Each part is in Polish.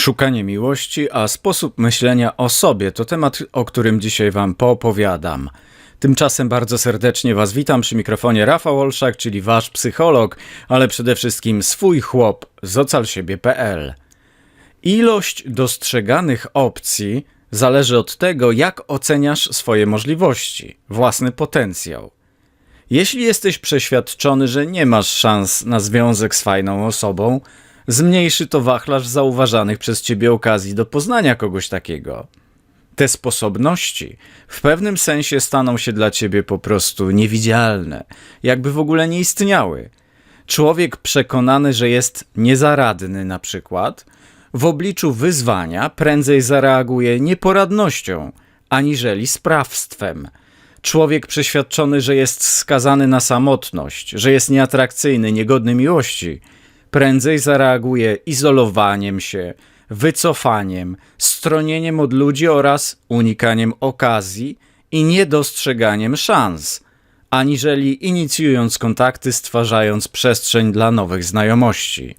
Szukanie miłości, a sposób myślenia o sobie to temat, o którym dzisiaj Wam poopowiadam. Tymczasem bardzo serdecznie Was witam przy mikrofonie Rafał Olszak, czyli Wasz psycholog, ale przede wszystkim swój chłop z ocalsiebie.pl. Ilość dostrzeganych opcji zależy od tego, jak oceniasz swoje możliwości, własny potencjał. Jeśli jesteś przeświadczony, że nie masz szans na związek z fajną osobą, zmniejszy to wachlarz zauważanych przez ciebie okazji do poznania kogoś takiego. Te sposobności w pewnym sensie staną się dla ciebie po prostu niewidzialne, jakby w ogóle nie istniały. Człowiek przekonany, że jest niezaradny, na przykład, w obliczu wyzwania prędzej zareaguje nieporadnością, aniżeli sprawstwem. Człowiek przeświadczony, że jest skazany na samotność, że jest nieatrakcyjny, niegodny miłości, prędzej zareaguje izolowaniem się, wycofaniem, stronieniem od ludzi oraz unikaniem okazji i niedostrzeganiem szans, aniżeli inicjując kontakty, stwarzając przestrzeń dla nowych znajomości.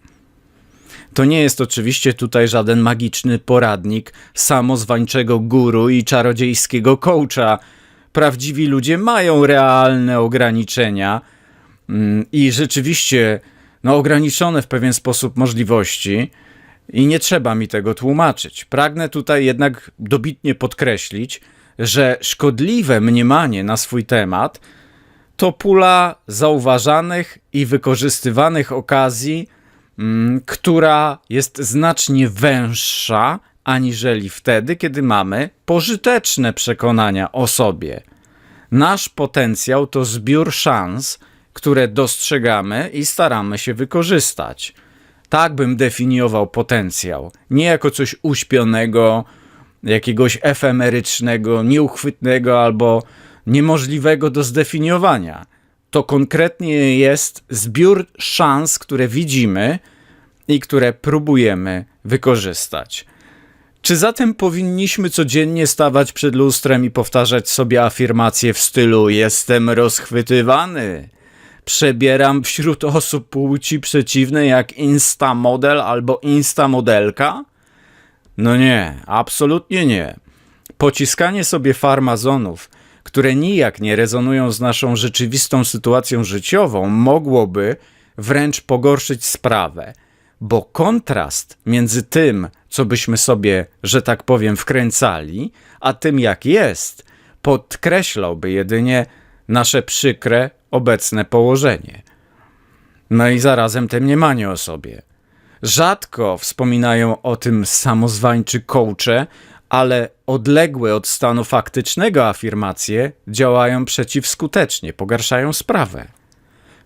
To nie jest oczywiście tutaj żaden magiczny poradnik samozwańczego guru i czarodziejskiego coacha. Prawdziwi ludzie mają realne ograniczenia mm, i rzeczywiście no, ograniczone w pewien sposób możliwości. I nie trzeba mi tego tłumaczyć. Pragnę tutaj jednak dobitnie podkreślić, że szkodliwe mniemanie na swój temat to pula zauważanych i wykorzystywanych okazji, mm, która jest znacznie węższa aniżeli wtedy, kiedy mamy pożyteczne przekonania o sobie. Nasz potencjał to zbiór szans, które dostrzegamy i staramy się wykorzystać. Tak bym definiował potencjał. Nie jako coś uśpionego, jakiegoś efemerycznego, nieuchwytnego albo niemożliwego do zdefiniowania. To konkretnie jest zbiór szans, które widzimy i które próbujemy wykorzystać. Czy zatem powinniśmy codziennie stawać przed lustrem i powtarzać sobie afirmacje w stylu jestem rozchwytywany? Przebieram wśród osób płci przeciwnej jak instamodel albo instamodelka? No nie, absolutnie nie. Pociskanie sobie farmazonów, które nijak nie rezonują z naszą rzeczywistą sytuacją życiową, mogłoby wręcz pogorszyć sprawę, bo kontrast między tym, co byśmy sobie, że tak powiem, wkręcali, a tym, jak jest, podkreślałby jedynie nasze przykre, obecne położenie. No i zarazem te mniemanie o sobie. Rzadko wspominają o tym samozwańczy coache, ale odległe od stanu faktycznego afirmacje działają przeciwskutecznie, pogarszają sprawę.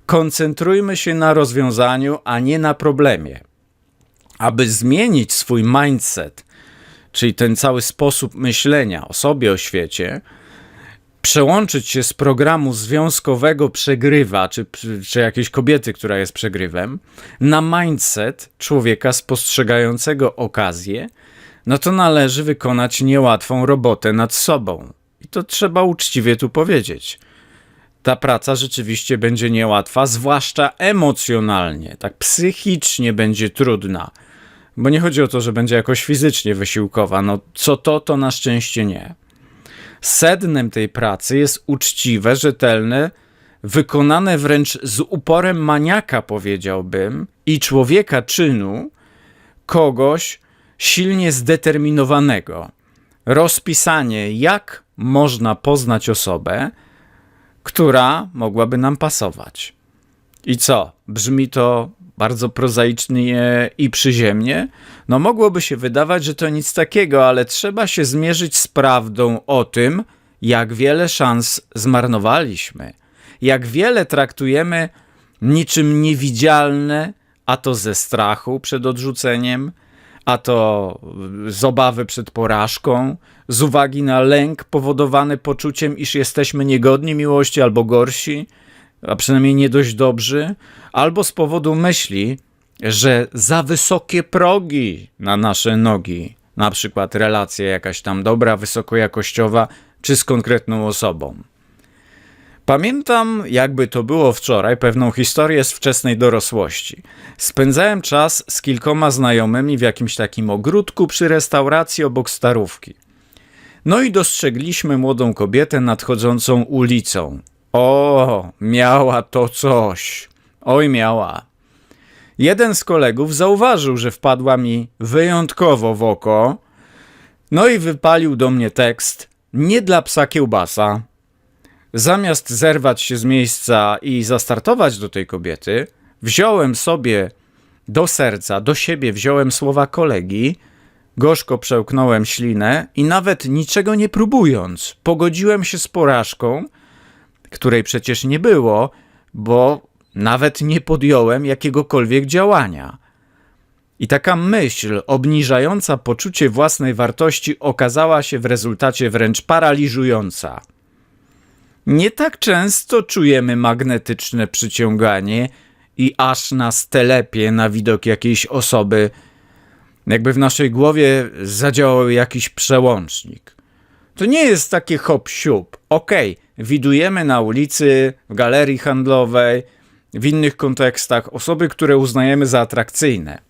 Koncentrujmy się na rozwiązaniu, a nie na problemie. Aby zmienić swój mindset, czyli ten cały sposób myślenia o sobie, o świecie, przełączyć się z programu związkowego przegrywa, czy, czy jakiejś kobiety, która jest przegrywem, na mindset człowieka spostrzegającego okazję, no to należy wykonać niełatwą robotę nad sobą. I to trzeba uczciwie tu powiedzieć. Ta praca rzeczywiście będzie niełatwa, zwłaszcza emocjonalnie, tak psychicznie będzie trudna. Bo nie chodzi o to, że będzie jakoś fizycznie wysiłkowa. No co to, to na szczęście nie. Sednem tej pracy jest uczciwe, rzetelne, wykonane wręcz z uporem maniaka, powiedziałbym, i człowieka czynu, kogoś silnie zdeterminowanego. Rozpisanie, jak można poznać osobę, która mogłaby nam pasować. I co? Brzmi to bardzo prozaicznie i przyziemnie, no mogłoby się wydawać, że to nic takiego, ale trzeba się zmierzyć z prawdą o tym, jak wiele szans zmarnowaliśmy, jak wiele traktujemy niczym niewidzialne, a to ze strachu przed odrzuceniem, a to z obawy przed porażką, z uwagi na lęk powodowany poczuciem, iż jesteśmy niegodni miłości albo gorsi, a przynajmniej nie dość dobrzy, albo z powodu myśli, że za wysokie progi na nasze nogi, na przykład relacja jakaś tam dobra, wysokojakościowa, czy z konkretną osobą. Pamiętam, jakby to było wczoraj, pewną historię z wczesnej dorosłości. Spędzałem czas z kilkoma znajomymi w jakimś takim ogródku przy restauracji obok starówki. No i dostrzegliśmy młodą kobietę nadchodzącą ulicą. O, miała to coś. Oj, miała. Jeden z kolegów zauważył, że wpadła mi wyjątkowo w oko, no i wypalił do mnie tekst nie dla psa kiełbasa. Zamiast zerwać się z miejsca i zastartować do tej kobiety, wziąłem sobie do serca, do siebie wziąłem słowa kolegi, gorzko przełknąłem ślinę i nawet niczego nie próbując, pogodziłem się z porażką, której przecież nie było, bo nawet nie podjąłem jakiegokolwiek działania. I taka myśl obniżająca poczucie własnej wartości okazała się w rezultacie wręcz paraliżująca. Nie tak często czujemy magnetyczne przyciąganie i aż nas telepie na widok jakiejś osoby, jakby w naszej głowie zadziałał jakiś przełącznik. To nie jest takie hop siup. Okej, okay, widujemy na ulicy, w galerii handlowej, w innych kontekstach osoby, które uznajemy za atrakcyjne.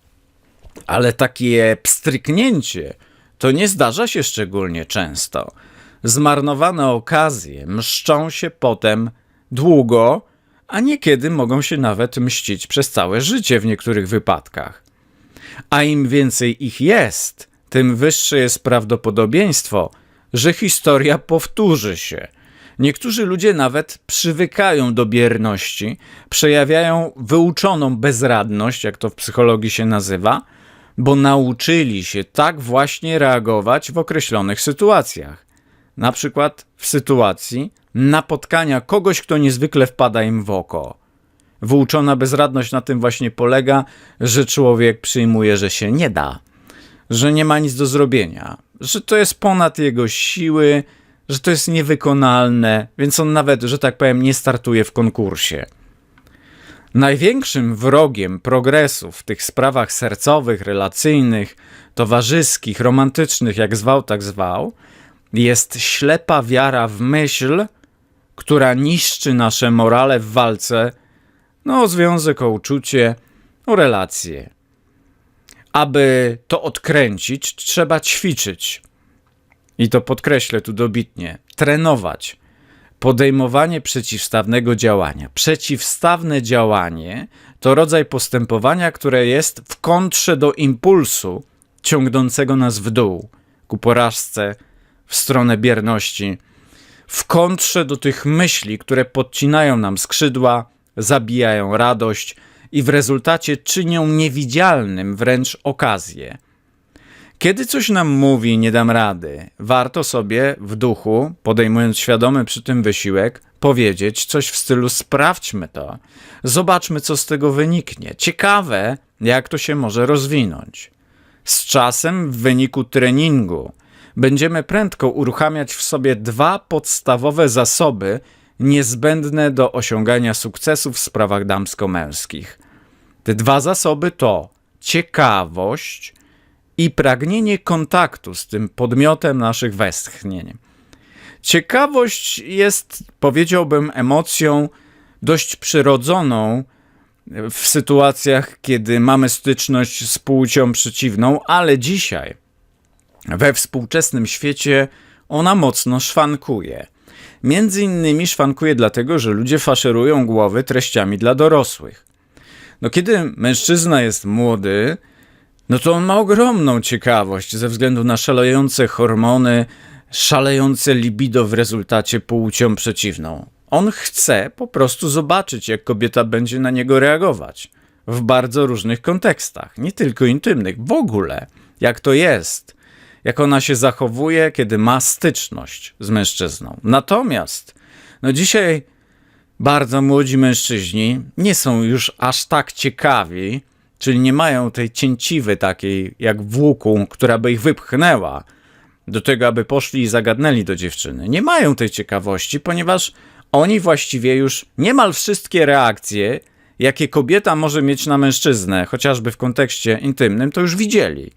Ale takie pstryknięcie to nie zdarza się szczególnie często. Zmarnowane okazje mszczą się potem długo, a niekiedy mogą się nawet mścić przez całe życie w niektórych wypadkach. A im więcej ich jest, tym wyższe jest prawdopodobieństwo, że historia powtórzy się. Niektórzy ludzie nawet przywykają do bierności, przejawiają wyuczoną bezradność, jak to w psychologii się nazywa, bo nauczyli się tak właśnie reagować w określonych sytuacjach. Na przykład w sytuacji napotkania kogoś, kto niezwykle wpada im w oko. Wyuczona bezradność na tym właśnie polega, że człowiek przyjmuje, że się nie da, że nie ma nic do zrobienia, że to jest ponad jego siły, że to jest niewykonalne, więc on nawet, że tak powiem, nie startuje w konkursie. Największym wrogiem progresu w tych sprawach sercowych, relacyjnych, towarzyskich, romantycznych, jak zwał, tak zwał, jest ślepa wiara w myśl, która niszczy nasze morale w walce no, o związek, o uczucie, o relacje. Aby to odkręcić, trzeba ćwiczyć. I to podkreślę tu dobitnie. Trenować podejmowanie przeciwstawnego działania. Przeciwstawne działanie to rodzaj postępowania, które jest w kontrze do impulsu ciągnącego nas w dół, ku porażce, w stronę bierności, w kontrze do tych myśli, które podcinają nam skrzydła, zabijają radość i w rezultacie czynią niewidzialnym wręcz okazję. Kiedy coś nam mówi, nie dam rady, warto sobie w duchu, podejmując świadomy przy tym wysiłek, powiedzieć coś w stylu sprawdźmy to, zobaczmy co z tego wyniknie. Ciekawe, jak to się może rozwinąć. Z czasem, w wyniku treningu, będziemy prędko uruchamiać w sobie dwa podstawowe zasoby niezbędne do osiągania sukcesu w sprawach damsko-męskich. Te dwa zasoby to ciekawość i pragnienie kontaktu z tym podmiotem naszych westchnień. Ciekawość jest, powiedziałbym, emocją dość przyrodzoną w sytuacjach, kiedy mamy styczność z płcią przeciwną, ale dzisiaj, we współczesnym świecie, ona mocno szwankuje. Między innymi szwankuje dlatego, że ludzie faszerują głowy treściami dla dorosłych. No, kiedy mężczyzna jest młody, no to on ma ogromną ciekawość ze względu na szalejące hormony, szalejące libido w rezultacie płcią przeciwną. On chce po prostu zobaczyć, jak kobieta będzie na niego reagować. W bardzo różnych kontekstach, nie tylko intymnych, w ogóle. Jak to jest, jak ona się zachowuje, kiedy ma styczność z mężczyzną. Natomiast, no dzisiaj bardzo młodzi mężczyźni nie są już aż tak ciekawi, czyli nie mają tej cięciwy takiej jak w która by ich wypchnęła do tego, aby poszli i zagadnęli do dziewczyny. Nie mają tej ciekawości, ponieważ oni właściwie już niemal wszystkie reakcje, jakie kobieta może mieć na mężczyznę, chociażby w kontekście intymnym, to już widzieli.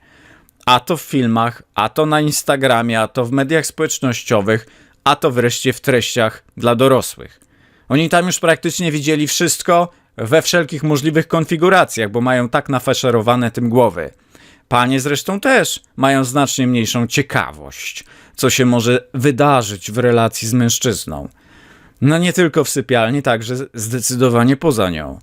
A to w filmach, a to na Instagramie, a to w mediach społecznościowych, a to wreszcie w treściach dla dorosłych. Oni tam już praktycznie widzieli wszystko we wszelkich możliwych konfiguracjach, bo mają tak nafaszerowane tym głowy. Panie zresztą też mają znacznie mniejszą ciekawość, co się może wydarzyć w relacji z mężczyzną. No nie tylko w sypialni, także zdecydowanie poza nią.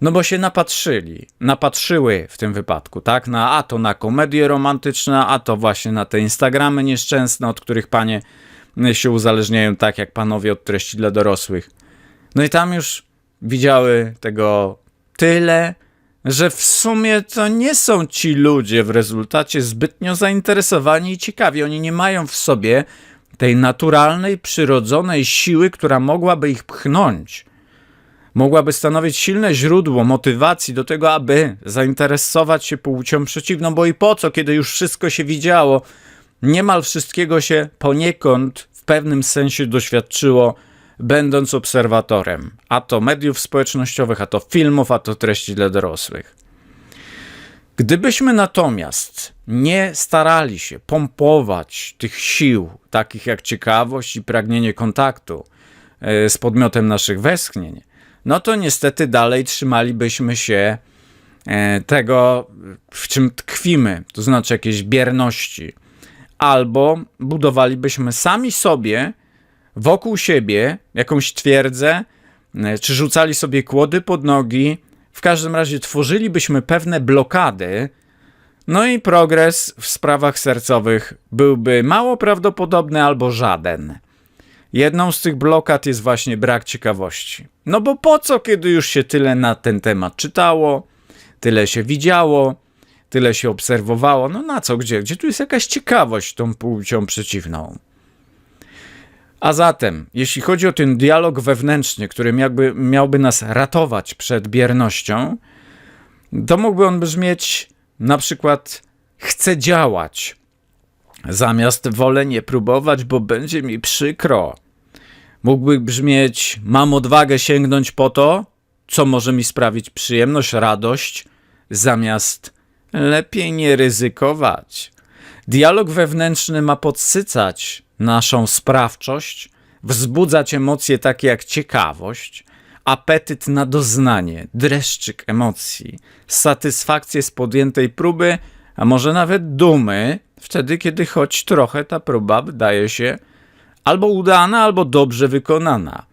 No bo się napatrzyli, napatrzyły w tym wypadku, tak? Na, a to na komedie romantyczne, a to właśnie na te Instagramy nieszczęsne, od których panie się uzależniają tak jak panowie od treści dla dorosłych. No i tam już widziały tego tyle, że w sumie to nie są ci ludzie w rezultacie zbytnio zainteresowani i ciekawi. Oni nie mają w sobie tej naturalnej, przyrodzonej siły, która mogłaby ich pchnąć. Mogłaby stanowić silne źródło motywacji do tego, aby zainteresować się płcią przeciwną, bo i po co, kiedy już wszystko się widziało, niemal wszystkiego się poniekąd w pewnym sensie doświadczyło, będąc obserwatorem, a to mediów społecznościowych, a to filmów, a to treści dla dorosłych. Gdybyśmy natomiast nie starali się pompować tych sił, takich jak ciekawość i pragnienie kontaktu e, z podmiotem naszych westchnień, no to niestety dalej trzymalibyśmy się e, tego, w czym tkwimy, to znaczy jakiejś bierności, albo budowalibyśmy sami sobie wokół siebie jakąś twierdzę, e, czy rzucali sobie kłody pod nogi, w każdym razie tworzylibyśmy pewne blokady, no i progres w sprawach sercowych byłby mało prawdopodobny albo żaden. Jedną z tych blokad jest właśnie brak ciekawości. No bo po co, kiedy już się tyle na ten temat czytało, tyle się widziało, tyle się obserwowało, no na co, gdzie? Gdzie tu jest jakaś ciekawość tą płcią przeciwną? A zatem, jeśli chodzi o ten dialog wewnętrzny, który miałby, miałby nas ratować przed biernością, to mógłby on brzmieć na przykład chcę działać, zamiast wolę nie próbować, bo będzie mi przykro. Mógłby brzmieć mam odwagę sięgnąć po to, co może mi sprawić przyjemność, radość, zamiast lepiej nie ryzykować. Dialog wewnętrzny ma podsycać naszą sprawczość, wzbudzać emocje takie jak ciekawość, apetyt na doznanie, dreszczyk emocji, satysfakcję z podjętej próby, a może nawet dumy, wtedy kiedy choć trochę ta próba wydaje się albo udana, albo dobrze wykonana.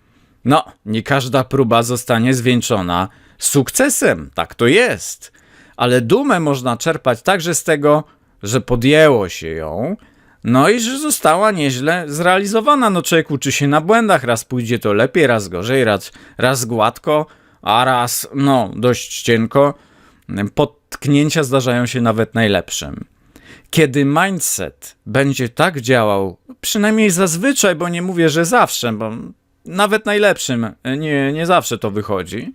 No, nie każda próba zostanie zwieńczona sukcesem, tak to jest. Ale dumę można czerpać także z tego, że podjęło się ją, no i że została nieźle zrealizowana. No człowiek uczy się na błędach, raz pójdzie to lepiej, raz gorzej, raz, raz gładko, a raz, no, dość cienko. Potknięcia zdarzają się nawet najlepszym. Kiedy mindset będzie tak działał, przynajmniej zazwyczaj, bo nie mówię, że zawsze, bo nawet najlepszym nie, nie zawsze to wychodzi,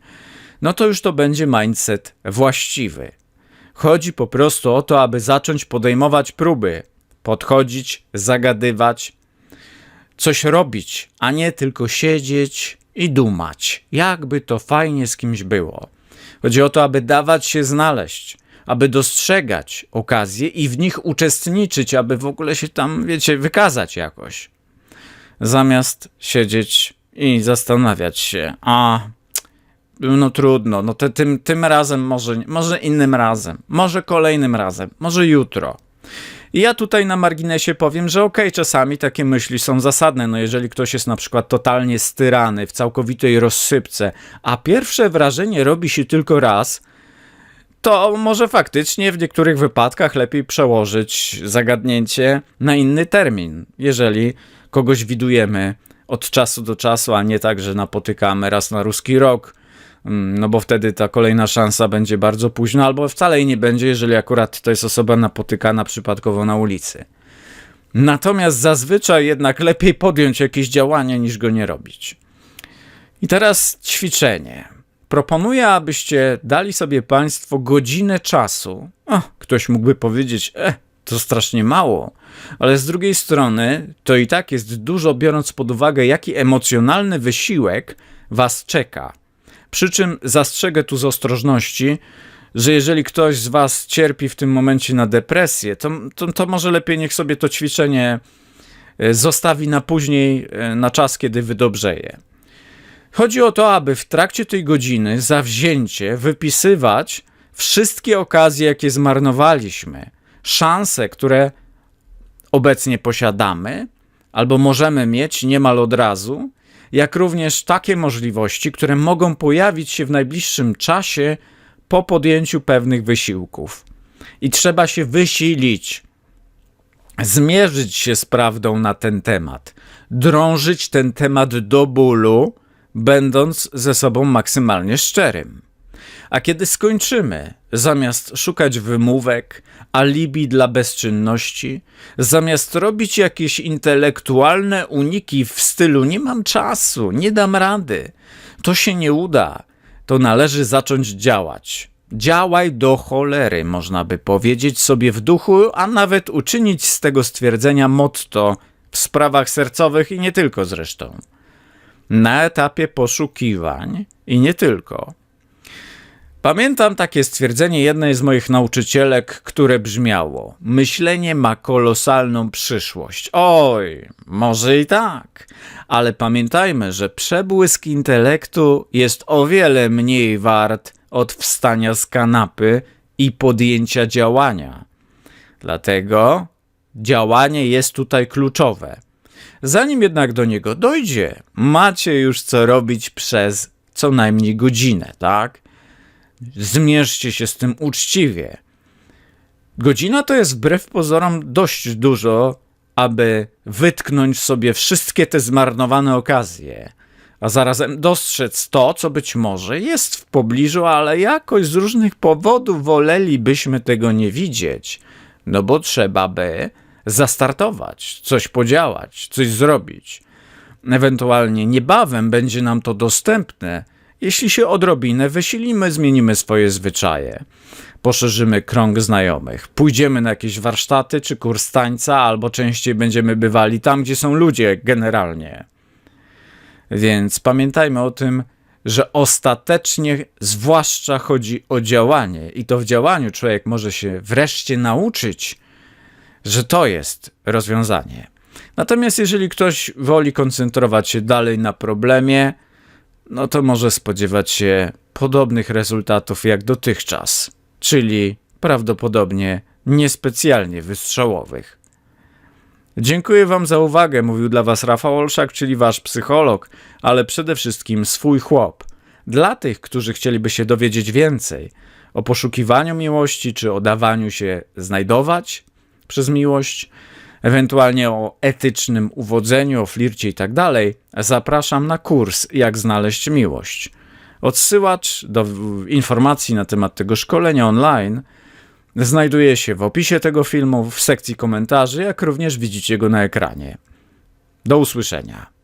no to już to będzie mindset właściwy. Chodzi po prostu o to, aby zacząć podejmować próby, podchodzić, zagadywać, coś robić, a nie tylko siedzieć i dumać, jakby to fajnie z kimś było. Chodzi o to, aby dawać się znaleźć, aby dostrzegać okazje i w nich uczestniczyć, aby w ogóle się tam, wiecie, wykazać jakoś. Zamiast siedzieć i zastanawiać się, a no trudno, no te, tym, tym razem może, może innym razem, może kolejnym razem, może jutro. I ja tutaj na marginesie powiem, że okej, okay, czasami takie myśli są zasadne. No jeżeli ktoś jest na przykład totalnie styrany, w całkowitej rozsypce, a pierwsze wrażenie robi się tylko raz, to może faktycznie w niektórych wypadkach lepiej przełożyć zagadnięcie na inny termin, jeżeli kogoś widujemy od czasu do czasu, a nie tak, że napotykamy raz na ruski rok, no bo wtedy ta kolejna szansa będzie bardzo późno, albo wcale jej nie będzie, jeżeli akurat to jest osoba napotykana przypadkowo na ulicy. Natomiast zazwyczaj jednak lepiej podjąć jakieś działanie niż go nie robić. I teraz ćwiczenie. Proponuję, abyście dali sobie Państwo godzinę czasu. O, ktoś mógłby powiedzieć, e, to strasznie mało, ale z drugiej strony to i tak jest dużo, biorąc pod uwagę, jaki emocjonalny wysiłek Was czeka. Przy czym zastrzegę tu z ostrożności, że jeżeli ktoś z Was cierpi w tym momencie na depresję, to, to, to może lepiej niech sobie to ćwiczenie e, zostawi na później, e, na czas, kiedy wydobrzeje. Chodzi o to, aby w trakcie tej godziny zawzięcie wypisywać wszystkie okazje, jakie zmarnowaliśmy, szanse, które obecnie posiadamy albo możemy mieć niemal od razu, jak również takie możliwości, które mogą pojawić się w najbliższym czasie po podjęciu pewnych wysiłków. I trzeba się wysilić, zmierzyć się z prawdą na ten temat, drążyć ten temat do bólu, będąc ze sobą maksymalnie szczerym. A kiedy skończymy, zamiast szukać wymówek, alibi dla bezczynności, zamiast robić jakieś intelektualne uniki w stylu nie mam czasu, nie dam rady, to się nie uda, to należy zacząć działać. Działaj do cholery, można by powiedzieć sobie w duchu, a nawet uczynić z tego stwierdzenia motto w sprawach sercowych i nie tylko zresztą. Na etapie poszukiwań i nie tylko. Pamiętam takie stwierdzenie jednej z moich nauczycielek, które brzmiało: Myślenie ma kolosalną przyszłość. Oj, może i tak, ale pamiętajmy, że przebłysk intelektu jest o wiele mniej wart od wstania z kanapy i podjęcia działania. Dlatego działanie jest tutaj kluczowe. Zanim jednak do niego dojdzie, macie już co robić przez co najmniej godzinę, tak? Zmierzcie się z tym uczciwie. Godzina to jest wbrew pozorom dość dużo, aby wytknąć sobie wszystkie te zmarnowane okazje, a zarazem dostrzec to, co być może jest w pobliżu, ale jakoś z różnych powodów wolelibyśmy tego nie widzieć, no bo trzeba by zastartować, coś podziałać, coś zrobić. Ewentualnie niebawem będzie nam to dostępne, jeśli się odrobinę wysilimy, zmienimy swoje zwyczaje, poszerzymy krąg znajomych, pójdziemy na jakieś warsztaty czy kurs tańca, albo częściej będziemy bywali tam, gdzie są ludzie generalnie. Więc pamiętajmy o tym, że ostatecznie zwłaszcza chodzi o działanie i to w działaniu człowiek może się wreszcie nauczyć, że to jest rozwiązanie. Natomiast jeżeli ktoś woli koncentrować się dalej na problemie, no to może spodziewać się podobnych rezultatów jak dotychczas, czyli prawdopodobnie niespecjalnie wystrzałowych. Dziękuję Wam za uwagę, mówił dla Was Rafał Olszak, czyli Wasz psycholog, ale przede wszystkim swój chłop. Dla tych, którzy chcieliby się dowiedzieć więcej o poszukiwaniu miłości, czy o dawaniu się znajdować przez miłość, ewentualnie o etycznym uwodzeniu, o flircie tak dalej, zapraszam na kurs Jak znaleźć miłość. Odsyłacz do informacji na temat tego szkolenia online znajduje się w opisie tego filmu, w sekcji komentarzy, jak również widzicie go na ekranie. Do usłyszenia.